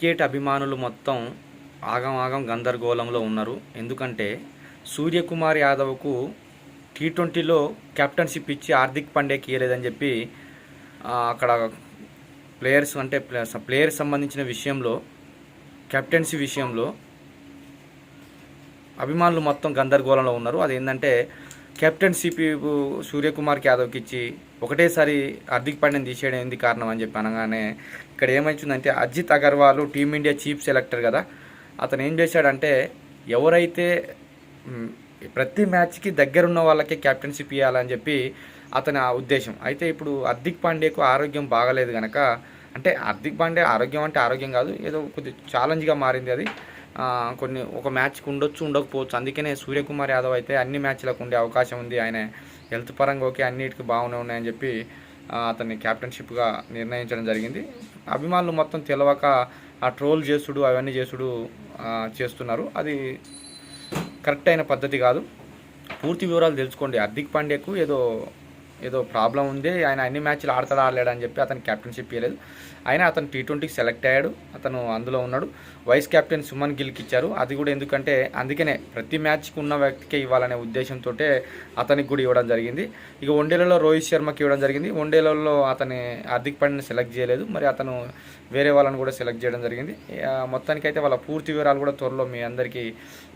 Cricket అభిమానులు మొత్తం ఆగం ఆగం గందరగోళంలో ఉన్నారు. ఎందుకంటే సూర్యకుమార్ యాదవ్కు టీ ట్వంటీలో కెప్టెన్షిప్ ఇచ్చి హార్దిక్ పాండ్యాకి కీయలేదని చెప్పి అక్కడ ప్లేయర్స్ అంటే ప్లేయర్స్ సంబంధించిన విషయంలో కెప్టెన్సీ విషయంలో అభిమానులు మొత్తం గందరగోళంలో ఉన్నారు. అదేంటంటే కెప్టెన్షిప్ సూర్యకుమార్కి యాదవ్కి ఇచ్చి ఒకటేసారి హార్దిక్ పాండ్యాని తీసేయడం ఏంది కారణం అని చెప్పి అనగానే ఇక్కడ ఏమైందంటే Ajit Agarwal team India chief selector కదా అతను ఏం చేశాడంటే ఎవరైతే ప్రతి మ్యాచ్కి దగ్గరున్న వాళ్ళకే కెప్టెన్షిప్ ఇవ్వాలని చెప్పి అతని ఆ ఉద్దేశం. అయితే ఇప్పుడు హార్దిక్ పాండ్యాకు ఆరోగ్యం బాగలేదు కనుక అంటే హార్దిక్ పాండే ఆరోగ్యం అంటే ఆరోగ్యం కాదు ఏదో కొద్ది ఛాలెంజ్గా మారింది అది. కొన్ని ఒక మ్యాచ్కి ఉండొచ్చు ఉండకపోవచ్చు. అందుకనే సూర్యకుమార్ యాదవ్ అయితే అన్ని మ్యాచ్లకు ఉండే అవకాశం ఉంది. ఆయన హెల్త్ పరంగా ఓకే అన్నిటికీ బాగానే ఉన్నాయని చెప్పి అతన్ని క్యాప్టెన్షిప్గా నిర్ణయించడం జరిగింది. అభిమానులు మొత్తం తెలవక ఆ ట్రోల్ చేసుడు అవన్నీ చేసుడు చేస్తున్నారు. అది కరెక్ట్ అయిన పద్ధతి కాదు. పూర్తి వివరాలు తెలుసుకోండి. హార్దిక్ పాండ్యాకు ఏదో ఏదో ప్రాబ్లం ఉంది. ఆయన అన్ని మ్యాచ్లు ఆడతాడు ఆడలేడు అని చెప్పి అతను క్యాప్టెన్షిప్ ఇవ్వలేదు అయినా అతను టీ ట్వంటీకి సెలెక్ట్ అయ్యాడు. అతను అందులో ఉన్నాడు. వైస్ కెప్టెన్ సుమన్ గిల్కి ఇచ్చారు. అది కూడా ఎందుకంటే అందుకనే ప్రతి మ్యాచ్కి ఉన్న వ్యక్తికే ఇవ్వాలనే ఉద్దేశంతో అతనికి కూడా ఇవ్వడం జరిగింది. ఇక వన్డేలలో రోహిత్ శర్మకి ఇవ్వడం జరిగింది. వన్డేలలో అతని హార్దిక్ పాండ్యాని సెలెక్ట్ చేయలేదు. మరి అతను వేరే వాళ్ళని కూడా సెలెక్ట్ చేయడం జరిగింది. మొత్తానికైతే వాళ్ళ పూర్తి వివరాలు కూడా త్వరలో మీ అందరికీ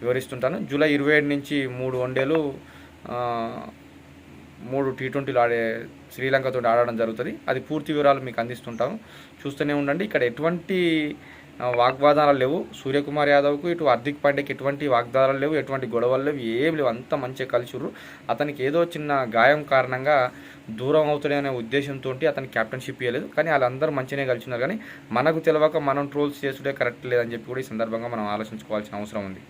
వివరిస్తుంటాను. జూలై ఇరవై ఏడు నుంచి మూడు వన్డేలు మూడు టీ ట్వంటీలు ఆడే శ్రీలంకతో ఆడడం జరుగుతుంది. అది పూర్తి వివరాలు మీకు అందిస్తుంటాము చూస్తూనే ఉండండి. ఇక్కడ ఎటువంటి వాగ్వాదాలు లేవు. సూర్యకుమార్ యాదవ్కు ఇటు హార్దిక్ పాండేకి ఎటువంటి వాగ్దానాలు లేవు. ఎటువంటి గొడవలు లేవు. ఏం లేవు. అంత మంచిగా కలిసిర్రు. అతనికి ఏదో చిన్న గాయం కారణంగా దూరం అవుతాడే అనే ఉద్దేశంతో అతనికి క్యాప్టెన్షిప్ ఇవ్వలేదు కానీ వాళ్ళందరూ మంచిగానే కలిసినారు. కానీ మనకు తెలియక మనం ట్రోల్స్ చేసుడే కరెక్ట్ లేదని చెప్పి కూడా ఈ సందర్భంగా మనం ఆలోచించుకోవాల్సిన అవసరం ఉంది.